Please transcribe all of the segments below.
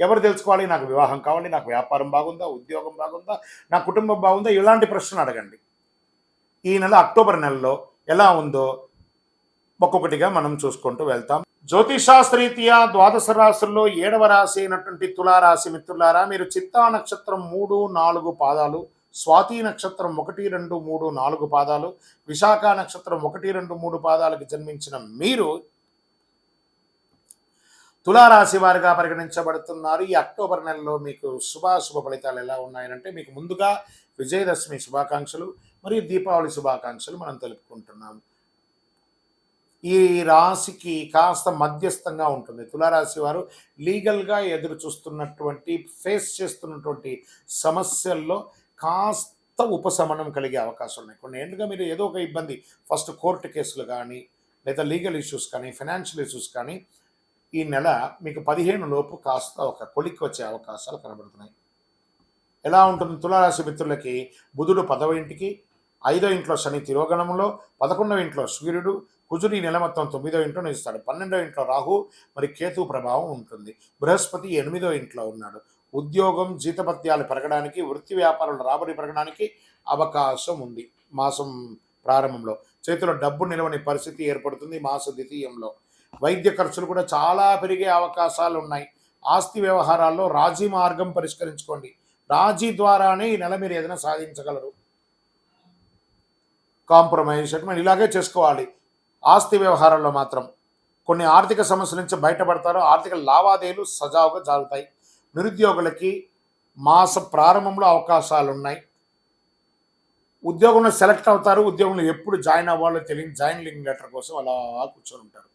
ఎవరు తెలుసుకోవాలి? నాకు వివాహం కావాలి నాకు వ్యాపారం బాగుందా ఉద్యోగం బాగుందా నా కుటుంబం బాగుందా? ఇలాంటి ప్రశ్నలు అడగండి. ఈ నెల అక్టోబర్ నెలలో ఎలా ఉందో ఒక్కొక్కటిగా మనం చూసుకుంటూ వెళ్తాం. జ్యోతిషాస్త్రీత్యా ద్వాదశ రాశుల్లో ఏడవ రాశి అయినటువంటి తులారాశి మిత్రులారా మీరు చిత్తా నక్షత్రం మూడు నాలుగు పాదాలు స్వాతి నక్షత్రం ఒకటి రెండు మూడు నాలుగు పాదాలు విశాఖ నక్షత్రం ఒకటి రెండు మూడు పాదాలకు జన్మించిన మీరు తులారాశి వారిగా పరిగణించబడుతున్నారు. ఈ అక్టోబర్ నెలలో మీకు శుభాశుభ ఫలితాలు ఎలా ఉన్నాయంటే మీకు ముందుగా విజయదశమి శుభాకాంక్షలు మరియు దీపావళి శుభాకాంక్షలు మనం తెలుపుకుంటున్నాం. ఈ రాశికి కాస్త మధ్యస్థంగా ఉంటుంది. తులారాశి వారు లీగల్గా ఎదురు చూస్తున్నటువంటి ఫేస్ చేస్తున్నటువంటి సమస్యల్లో కాస్త ఉపశమనం కలిగే అవకాశం ఉన్నాయి. కొన్ని ఏళ్ళుగా మీరు ఏదో ఒక ఇబ్బంది ఫస్ట్ కోర్టు కేసులు కానీ లేదా లీగల్ ఇష్యూస్ కానీ ఫైనాన్షియల్ ఇష్యూస్ కానీ ఈ నెల మీకు పదిహేను లోపు కాస్త ఒక కొలిక్కి వచ్చే అవకాశాలు కనబడుతున్నాయి. ఎలా ఉంటుంది? తులారాశి మిత్రులకి బుధుడు పదవ ఇంటికి ఐదో ఇంట్లో శని తిరోగణంలో పదకొండవ ఇంట్లో సూర్యుడు కుజుడు ఈ నెల మొత్తం తొమ్మిదో ఇంట్లో నిలుస్తాడు. పన్నెండో ఇంట్లో రాహు మరి కేతు ప్రభావం ఉంటుంది. బృహస్పతి ఎనిమిదో ఇంట్లో ఉన్నాడు. ఉద్యోగం జీతపత్యాలు పెరగడానికి వృత్తి వ్యాపారాలు రాబడి పెరగడానికి అవకాశం ఉంది మాసం ప్రారంభంలో. చేతిలో డబ్బు నిలవని పరిస్థితి ఏర్పడుతుంది మాస ద్వితీయంలో. వైద్య ఖర్చులు కూడా చాలా పెరిగే అవకాశాలు ఉన్నాయి. ఆస్తి వ్యవహారాల్లో రాజీ మార్గం పరిష్కరించుకోండి. రాజీ ద్వారానే ఈ నెల మీరు ఏదైనా సాధించగలరు. కాంప్రమైజ్ సెటిల్మెంట్ ఇలాగే చేసుకోవాలి. ఆస్తి వ్యవహారాల్లో మాత్రం కొన్ని ఆర్థిక సమస్యల నుంచి బయటపడతారు. ఆర్థిక లావాదేవీలు సజావుగా జరుగుతాయి. నిరుద్యోగులకి మాస ప్రారంభంలో అవకాశాలు ఉన్నాయి. ఉద్యోగంలో సెలెక్ట్ అవుతారు. ఉద్యోగంలో ఎప్పుడు జాయిన్ అవ్వాలో తెలియని జాయినింగ్ లెటర్ కోసం అలా కూర్చొని ఉంటారు.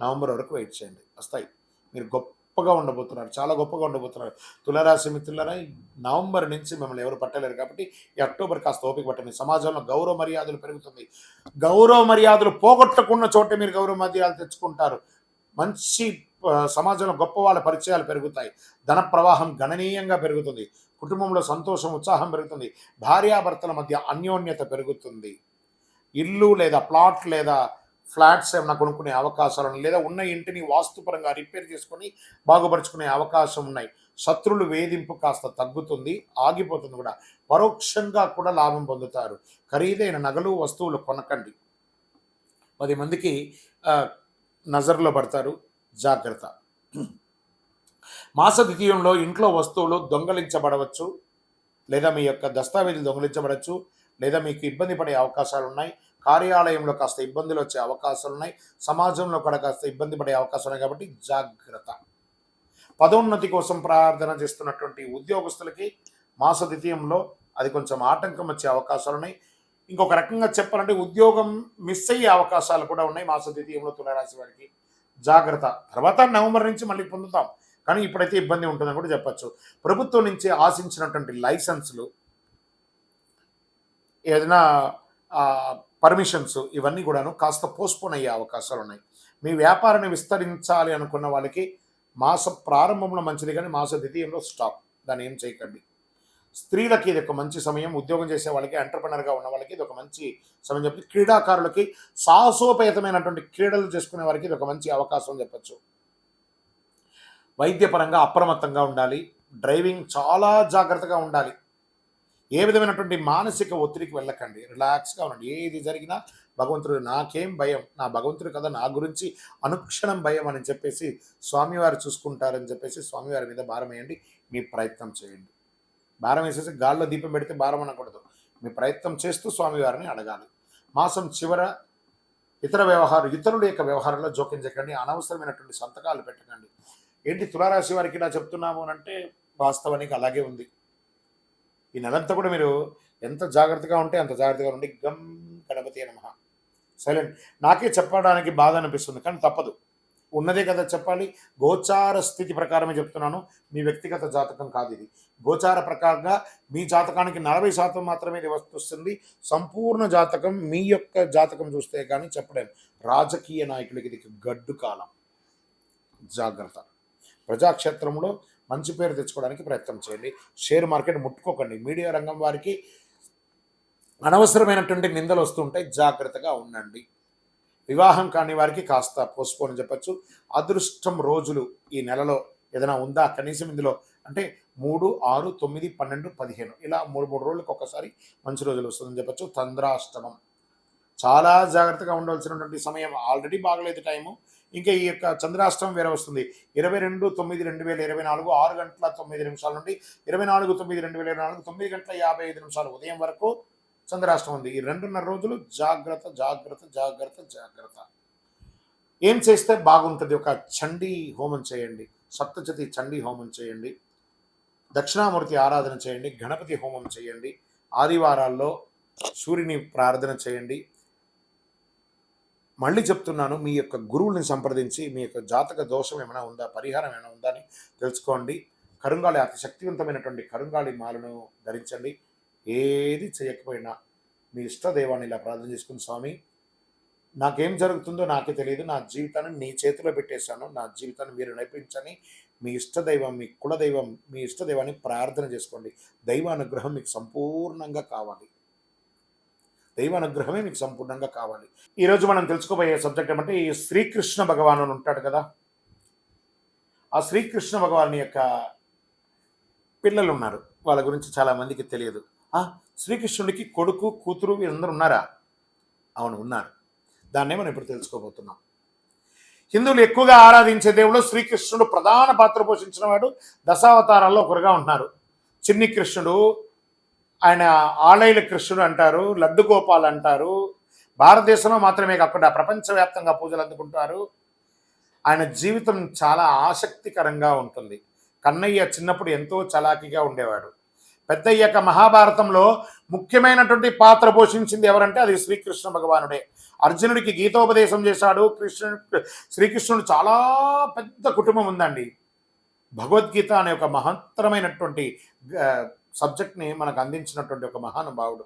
నవంబర్ వరకు వెయిట్ చేయండి. వస్తాయి. మీరు గొప్పగా ఉండబోతున్నారు. చాలా గొప్పగా ఉండబోతున్నారు. తులారాశి మిత్రులారా నవంబర్ నుంచి మిమ్మల్ని ఎవరు పట్టలేరు కాబట్టి ఈ అక్టోబర్ కాస్త ఓపిక పట్టండి. సమాజంలో గౌరవ మర్యాదలు పెరుగుతుంది. గౌరవ మర్యాదలు పోగొట్టకున్న చోటే మీరు గౌరవ మర్యాదలు తెచ్చుకుంటారు. మంచి సమాజంలో గొప్ప వాళ్ళ పరిచయాలు పెరుగుతాయి. ధన ప్రవాహం గణనీయంగా పెరుగుతుంది. కుటుంబంలో సంతోషం ఉత్సాహం పెరుగుతుంది. భార్యాభర్తల మధ్య అన్యోన్యత పెరుగుతుంది. ఇల్లు లేదా ప్లాట్ లేదా ఫ్లాట్స్ ఏమైనా కొనుక్కునే అవకాశాలు ఉన్నాయి. లేదా ఉన్న ఇంటిని వాస్తుపరంగా రిపేర్ చేసుకొని బాగుపరుచుకునే అవకాశం ఉన్నాయి. శత్రులు వేధింపు కాస్త తగ్గుతుంది ఆగిపోతుంది కూడా. పరోక్షంగా కూడా లాభం పొందుతారు. ఖరీదైన నగలు వస్తువులు కొనకండి. పది మందికి నజర్లో పడతారు. జాగ్రత్త. మాస ద్వితీయంలో ఇంట్లో వస్తువులు దొంగలించబడవచ్చు. లేదా మీ యొక్క దస్తావేజులు దొంగలించబడవచ్చు. లేదా మీకు ఇబ్బంది పడే అవకాశాలు ఉన్నాయి. కార్యాలయంలో కాస్త ఇబ్బందులు వచ్చే అవకాశాలు ఉన్నాయి. సమాజంలో కూడా కాస్త ఇబ్బంది పడే అవకాశాలు ఉన్నాయి కాబట్టి జాగ్రత్త. పదోన్నతి కోసం ప్రార్థన చేస్తున్నటువంటి ఉద్యోగస్తులకి మాస ద్వితీయంలో అది కొంచెం ఆటంకం వచ్చే అవకాశాలు ఉన్నాయి. ఇంకొక రకంగా చెప్పాలంటే ఉద్యోగం మిస్ అయ్యే అవకాశాలు కూడా ఉన్నాయి మాస ద్వితీయంలో తులారాశి వారికి. జాగ్రత్త. తర్వాత నవంబర్ నుంచి మళ్ళీ పొందుతాం. కానీ ఇప్పుడైతే ఇబ్బంది ఉంటుందని కూడా చెప్పచ్చు. ప్రభుత్వం నుంచి ఆశించినటువంటి లైసెన్సులు ఏదైనా పర్మిషన్స్ ఇవన్నీ కూడాను కాస్త పోస్ట్పోన్ అయ్యే అవకాశాలు ఉన్నాయి. మీ వ్యాపారాన్ని విస్తరించాలి అనుకున్న వాళ్ళకి మాస ప్రారంభంలో మంచిది కానీ మాస ద్వితీయంలో స్టాప్ దాన్ని ఏం చేయకండి. స్త్రీలకి ఇది ఒక మంచి సమయం ఉద్యోగం చేసే వాళ్ళకి ఎంటర్ప్రినర్గా ఉన్న వాళ్ళకి ఇది ఒక మంచి సమయం చెప్పి క్రీడాకారులకి సాహసోపేతమైనటువంటి క్రీడలు చేసుకునే వారికి ఇది ఒక మంచి అవకాశం అని చెప్పచ్చు. వైద్యపరంగా అప్రమత్తంగా ఉండాలి. డ్రైవింగ్ చాలా జాగ్రత్తగా ఉండాలి. ఏ విధమైనటువంటి మానసిక ఒత్తిడికి వెళ్ళకండి. రిలాక్స్గా ఉండండి. ఏది జరిగినా భగవంతుడు నాకేం భయం? నా భగవంతుడు కదా నా గురించి అనుక్షణం భయం అని చెప్పేసి స్వామివారు చూసుకుంటారని చెప్పేసి స్వామివారి మీద భారం వేయండి. మీ ప్రయత్నం చేయండి. భారం వేసేసి గాల్లో దీపం పెడితే భారం అనకూడదు. మీ ప్రయత్నం చేస్తూ స్వామివారిని అడగాలి. మాసం చివర ఇతర వ్యవహారం ఇతరుల యొక్క వ్యవహారంలో జోక్యం చేయకండి అనవసరమైనటువంటి సంతకాలు పెట్టకండి. ఏంటి తులారాశి వారికి ఇలా చెప్తున్నాము అని అంటే వాస్తవానికి అలాగే ఉంది. ఈ నెలంతా కూడా మీరు ఎంత జాగ్రత్తగా ఉంటే అంత జాగ్రత్తగా ఉండి గమ్ గణపతి నమ. సైలెంట్. నాకే చెప్పడానికి బాధ అనిపిస్తుంది కానీ తప్పదు. ఉన్నదే కదా చెప్పాలి. గోచార స్థితి ప్రకారమే చెప్తున్నాను. మీ వ్యక్తిగత జాతకం కాదు ఇది. గోచార ప్రకారంగా మీ జాతకానికి నలభై శాతం మాత్రమే ఇది వస్తుంది. సంపూర్ణ జాతకం మీ యొక్క జాతకం చూస్తే కానీ చెప్పలేము రాజకీయ నాయకులకి ఇది గడ్డు కాలం. జాగ్రత్త. ప్రజాక్షేత్రంలో మంచి పేరు తెచ్చుకోవడానికి ప్రయత్నం చేయండి. Share market ముట్టుకోకండి. మీడియా రంగం వారికి అనవసరమైనటువంటి నిందలు వస్తుంటాయి. జాగ్రత్తగా ఉండండి. వివాహం కాని వారికి కాస్త పోస్ట్పోన్ చెప్పచ్చు. అదృష్టం రోజులు ఈ నెలలో ఏదైనా ఉందా? కనీసం ఇందులో అంటే మూడు ఆరు తొమ్మిది పన్నెండు పదిహేను ఇలా మూడు మూడు రోజులకు ఒకసారి మంచి రోజులు వస్తుందని చెప్పచ్చు. తంద్రాష్టమం. చాలా జాగ్రత్తగా ఉండవలసినటువంటి సమయం. ఆల్రెడీ బాగలేదు టైము. ఇంకా ఈ యొక్క చంద్రాష్టమం వేరే వస్తుంది. ఇరవై రెండు తొమ్మిది రెండు వేల ఇరవై నాలుగు ఆరు గంటల తొమ్మిది నిమిషాల నుండి ఇరవై నాలుగు తొమ్మిది రెండు వేల ఇరవై నాలుగు తొమ్మిది గంటల యాభై ఐదు నిమిషాలు ఉదయం వరకు చంద్రాష్టమం ఉంది. ఈ రెండున్నర రోజులు జాగ్రత్త జాగ్రత్త జాగ్రత్త జాగ్రత్త. ఏం చేస్తే బాగుంటుంది? ఒక చండీ హోమం చేయండి. సప్తచతి చండీ హోమం చేయండి. దక్షిణామూర్తి ఆరాధన చేయండి. గణపతి హోమం చేయండి. ఆదివారాల్లో సూర్యుని ప్రార్థన చేయండి. మళ్ళీ చెప్తున్నాను మీ యొక్క గురువుల్ని సంప్రదించి మీ యొక్క జాతక దోషం ఏమైనా ఉందా పరిహారం ఏమైనా ఉందా అని తెలుసుకోండి. కరుంగాళి అతి శక్తివంతమైనటువంటి కరుంగాళి మాలను ధరించండి. ఏది చేయకపోయినా మీ ఇష్టదైవాన్ని ఇలా ప్రార్థన చేసుకుని స్వామి. నాకేం జరుగుతుందో నాకే తెలియదు. నా జీవితాన్ని నీ చేతిలో పెట్టేశాను. నా జీవితాన్ని మీరు నడిపించని మీ ఇష్టదైవం మీ కులదైవం మీ ఇష్టదైవాన్ని ప్రార్థన చేసుకోండి. దైవానుగ్రహం మీకు సంపూర్ణంగా కావాలి. దైవానుగ్రహమే మీకు సంపూర్ణంగా కావాలి. ఈరోజు మనం తెలుసుకోబోయే సబ్జెక్ట్ ఏమంటే ఈ శ్రీకృష్ణ భగవాను ఉంటాడు కదా. ఆ శ్రీకృష్ణ భగవాన్ యొక్క పిల్లలు ఉన్నారు. వాళ్ళ గురించి చాలామందికి తెలియదు. ఆ శ్రీకృష్ణుడికి కొడుకు కూతురు వీరందరూ ఉన్నారా? అవును ఉన్నారు. దాన్నే మనం ఇప్పుడు తెలుసుకోబోతున్నాం. హిందువులు ఎక్కువగా ఆరాధించే దేవుడు శ్రీకృష్ణుడు ప్రధాన పాత్ర పోషించిన వాడు. దశావతారాల్లో ఒకరుగా ఉన్నారు చిన్ని కృష్ణుడు ఆయన ఆలైల కృష్ణుడు అంటారు లడ్డు గోపాల్ అంటారు. భారతదేశంలో మాత్రమే కాకుండా ప్రపంచవ్యాప్తంగా పూజలు అందుకుంటారు. ఆయన జీవితం చాలా ఆసక్తికరంగా ఉంటుంది. కన్నయ్య చిన్నప్పుడు ఎంతో చలాకీగా ఉండేవాడు. పెద్దయ్యాక మహాభారతంలో ముఖ్యమైనటువంటి పాత్ర పోషించింది ఎవరంటే అది శ్రీకృష్ణ భగవానుడే. అర్జునుడికి గీతోపదేశం చేశాడు. కృష్ణుడు శ్రీకృష్ణుడు చాలా పెద్ద కుటుంబం ఉందండి. భగవద్గీత అనే ఒక మహత్తరమైనటువంటి సబ్జెక్ట్ని మనకు అందించినటువంటి ఒక మహానుభావుడు.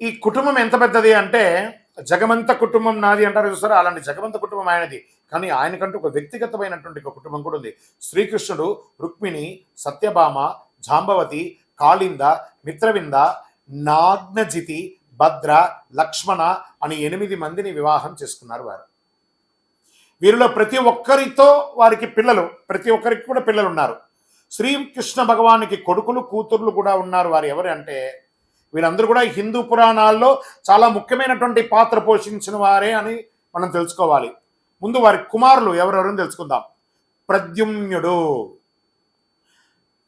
ఈ కుటుంబం ఎంత పెద్దది అంటే జగమంత కుటుంబం నాది అంటారు చూసారా? అలాంటి జగమంత కుటుంబం ఆయనది. కానీ ఆయనకంటూ ఒక వ్యక్తిగతమైనటువంటి ఒక కుటుంబం కూడా ఉంది. శ్రీకృష్ణుడు రుక్మిణి సత్యభామ జాంబవతి కాళింద మిత్రవింద నాగ్నజితి భద్ర లక్ష్మణ అని ఎనిమిది మందిని వివాహం చేసుకున్నారు వారు. వీరిలో ప్రతి ఒక్కరితో వారికి పిల్లలు ప్రతి ఒక్కరికి కూడా పిల్లలు ఉన్నారు శ్రీకృష్ణ భగవానికి కొడుకులు కూతుర్లు కూడా ఉన్నారు. వారు ఎవరు అంటే వీళ్ళందరూ కూడా హిందూ పురాణాల్లో చాలా ముఖ్యమైనటువంటి పాత్ర పోషించిన వారే అని మనం తెలుసుకోవాలి. ముందు వారి కుమారులు ఎవరెవరని తెలుసుకుందాం. ప్రద్యుమ్నుడు.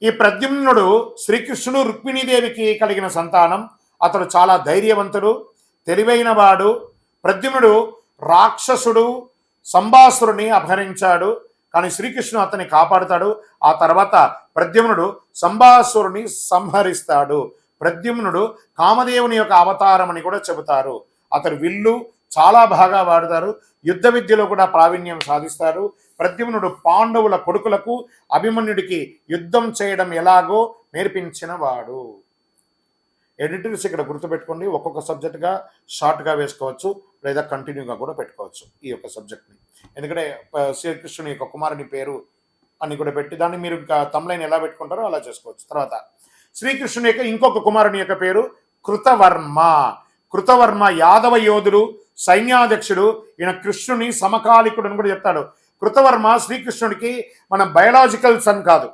ఈ ప్రద్యుమ్నుడు శ్రీకృష్ణుడు రుక్మిణీదేవికి కలిగిన సంతానం. అతడు చాలా ధైర్యవంతుడు తెలివైన వాడు. ప్రద్యుమ్నుడు రాక్షసుడు సంభాసురుని అపహరించాడు. కానీ శ్రీకృష్ణుడు అతన్ని కాపాడుతాడు. ఆ తర్వాత ప్రద్యుమ్నుడు సంభాసురుని సంహరిస్తాడు. ప్రద్యుమ్నుడు కామదేవుని యొక్క అవతారం అని కూడా చెబుతారు. అతడు విల్లు చాలా బాగా వాడతారు. యుద్ధ విద్యలో కూడా ప్రావీణ్యం సాధిస్తారు. ప్రద్యుమ్నుడు పాండవుల కొడుకులకు అభిమన్యుడికి యుద్ధం చేయడం ఎలాగో నేర్పించిన ఎడిటింగ్స్ ఇక్కడ గుర్తుపెట్టుకోండి. ఒక్కొక్క సబ్జెక్ట్గా షార్ట్గా వేసుకోవచ్చు లేదా కంటిన్యూగా కూడా పెట్టుకోవచ్చు ఈ యొక్క సబ్జెక్ట్ని ఎందుకంటే శ్రీకృష్ణుని యొక్క కుమారుని పేరు అని కూడా పెట్టి దాన్ని మీరు ఇంకా తమ్లైన్ ఎలా పెట్టుకుంటారో అలా చేసుకోవచ్చు. తర్వాత శ్రీకృష్ణుని యొక్క ఇంకొక కుమారుని యొక్క పేరు కృతవర్మ. కృతవర్మ యాదవ యోధుడు సైన్యాధ్యక్షుడు ఈయన కృష్ణుని సమకాలికుడు అని కూడా చెప్తాడు. కృతవర్మ శ్రీకృష్ణుడికి మన బయలాజికల్ సన్ కాదు.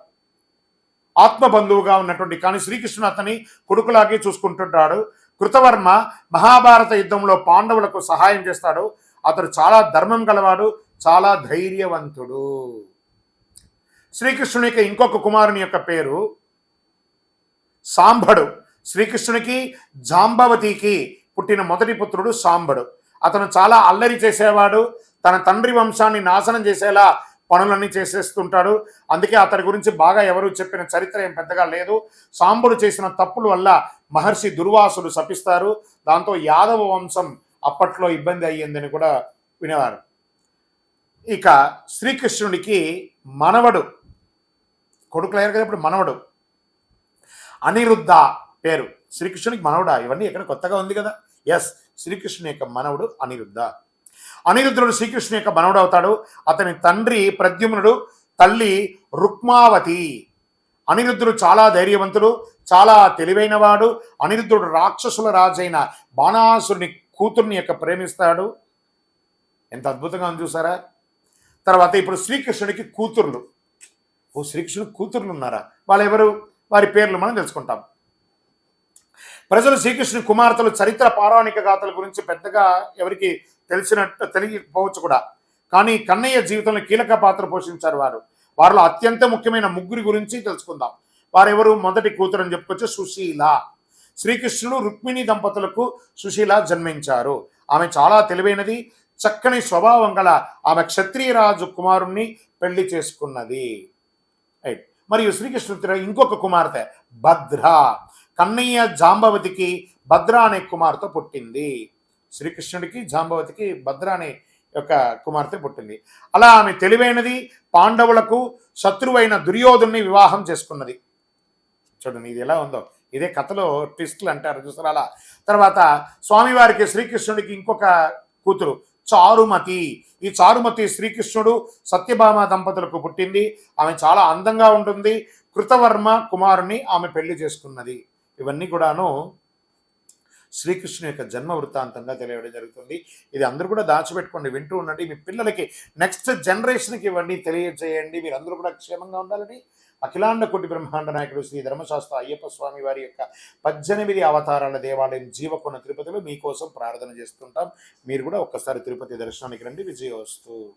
ఆత్మబంధువుగా ఉన్నటువంటి కానీ శ్రీకృష్ణుడు అతని కొడుకులాగే చూసుకుంటుంటాడు. కృతవర్మ మహాభారత యుద్ధంలో పాండవులకు సహాయం చేస్తాడు. అతడు చాలా ధర్మం గలవాడు చాలా ధైర్యవంతుడు. శ్రీకృష్ణుని యొక్క ఇంకొక కుమారుని యొక్క పేరు సాంబడు శ్రీకృష్ణునికి జాంబవతికి పుట్టిన మొదటి పుత్రుడు సాంబడు అతను చాలా అల్లరి చేసేవాడు తన తండ్రి వంశాన్ని నాశనం చేసేలా పనులన్నీ చేసేస్తుంటాడు. అందుకే అతడి గురించి బాగా ఎవరు చెప్పిన చరిత్ర ఏం పెద్దగా లేదు. సాంబుడు చేసిన తప్పుల వల్ల మహర్షి దుర్వాసులు శపిస్తారు. దాంతో యాదవ వంశం అప్పట్లో ఇబ్బంది అయ్యిందని కూడా వినేవారు. ఇక శ్రీకృష్ణుడికి మనవడు. కొడుకులు అయ్యారు కదా ఇప్పుడు మనవడు. అనిరుద్ధ పేరు. శ్రీకృష్ణునికి మనవడా? ఇవన్నీ ఇక్కడ కొత్తగా ఉంది కదా? ఎస్ శ్రీకృష్ణుని యొక్క మనవడు అనిరుద్ధ. అనిరుద్ధుడు శ్రీకృష్ణుని యొక్క మనవడు అవుతాడు అతని తండ్రి ప్రద్యుమ్నుడు తల్లి రుక్మావతి. అనిరుద్ధుడు చాలా ధైర్యవంతుడు చాలా తెలివైనవాడు. అనిరుద్ధుడు రాక్షసుల రాజైన బాణాసురుని కూతుర్ని యొక్క ప్రేమిస్తాడు. ఎంత అద్భుతంగా ఉంది చూసారా? తర్వాత ఇప్పుడు శ్రీకృష్ణుడికి కూతుర్లు. ఓ శ్రీకృష్ణుడు కూతుర్లు ఉన్నారా? వాళ్ళు ఎవరు వారి పేర్లు మనం తెలుసుకుంటాం. ప్రజలు శ్రీకృష్ణుని కుమార్తెలు చరిత్ర పౌరాణిక గాథల గురించి పెద్దగా ఎవరికి తెలిసినట్టు తెలియకపోవచ్చు కూడా. కానీ కన్నయ్య జీవితంలో కీలక పాత్ర పోషించారు వారు. వారిలో అత్యంత ముఖ్యమైన ముగ్గురి గురించి తెలుసుకుందాం. వారెవరు? మొదటి కూతురు అని చెప్పుకొచ్చి సుశీల. శ్రీకృష్ణుడు రుక్మిణి దంపతులకు సుశీల జన్మించారు. ఆమె చాలా తెలివైనది చక్కని స్వభావం గల ఆమె క్షత్రియరాజు కుమారుణ్ణి పెళ్ళి చేసుకున్నది. రైట్. మరియు శ్రీకృష్ణుడి ఇంకొక కుమార్తె భద్ర. కన్నయ్య జాంబవతికి భద్ర అనే కుమార్తె పుట్టింది. శ్రీకృష్ణుడికి జాంబవతికి భద్ర అనే యొక్క కుమార్తె పుట్టింది. అలా ఆమె తెలివైనది పాండవులకు శత్రువైన దుర్యోధుని వివాహం చేసుకున్నది. చూడండి ఇది ఎలా ఉందో. ఇదే కథలో ట్విస్ట్లు అంటారు చూసారు అలా. తర్వాత స్వామివారికి శ్రీకృష్ణుడికి ఇంకొక కూతురు చారుమతి. ఈ చారుమతి శ్రీకృష్ణుడు సత్యభామ దంపతులకు పుట్టింది. ఆమె చాలా అందంగా ఉంటుంది. కృతవర్మ కుమారుని ఆమె పెళ్ళి చేసుకున్నది. ఇవన్నీ కూడాను శ్రీకృష్ణు యొక్క జన్మ వృత్తాంతంగా తెలియడం జరుగుతుంది. ఇది అందరూ కూడా దాచిపెట్టుకోండి వింటూ ఉండండి. మీ పిల్లలకి నెక్స్ట్ జనరేషన్కి ఇవ్వండి తెలియజేయండి. మీరు అందరూ కూడా క్షేమంగా ఉండాలని అఖిలాండ కోటి బ్రహ్మాండ నాయకుడు శ్రీ ధర్మశాస్త్ర అయ్యప్ప స్వామి వారి యొక్క పద్దెనిమిది అవతారాల దేవాలయం జీవకొన తిరుపతిలో మీకోసం ప్రార్థన చేస్తుంటాం. మీరు కూడా ఒక్కసారి తిరుపతి దర్శనానికి రండి. విజయోస్తు.